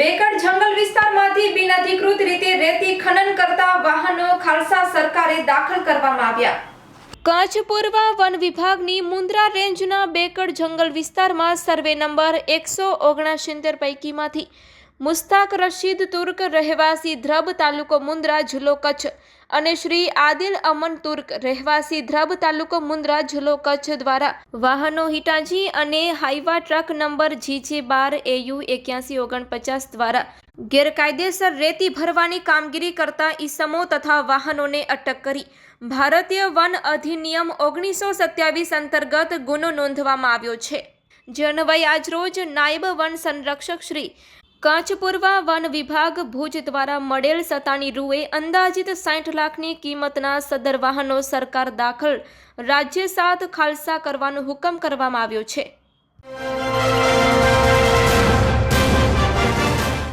Baked જંગલ વિસ્તારમાંથી બિન અધિકૃત રીતે રેતી ખનન કરતા વાહનો ખાલસા સરકારે દાખલ કરવામાં આવ્યા. કચ્છ પૂર્વ વન વિભાગની મુંદ્રા રેન્જના બેકડ જંગલ વિસ્તારમાં સર્વે નંબર એકસો ઓગણસિત્તેર પૈકીમાંથી મુસ્તાક રશીદ તુર્ક રહેવાસી ધ્રબ તાલુકો મુન્દ્રા જિલ્લો કચ્છ અને શ્રી આદિલ અમન તુર્ક રહેવાસી ધ્રબ તાલુકો મુન્દ્રા જિલ્લો કચ્છ દ્વારા વાહનો હિટાજી અને હાઈવા ટ્રક નંબર જીજે બાર એયુ એક્યાસી ઓગણપચાસ દ્વારા ગેરકાયદેસર રેતી ભરવાની કામગીરી કરતા ઈસમો તથા વાહનોને અટક કરી. ભારતીય વન અધિનિયમ ઓગણીસો સત્યાવીસ અંતર્ગત ગુનો નોંધવામાં આવ્યો છે. જે અન્વયે આજરોજ નાયબ વન સંરક્ષક શ્રી કચ્છ પૂર્વ વન વિભાગ ભુજ દ્વારા મળેલ સત્તાની રૂએ અંદાજિત સાઠ લાખની કિંમતના સદર વાહનો સરકાર દાખલ. રાજ્ય સાથ ખાલસા કરવાનો હુકમ કરવામાં આવ્યો છે.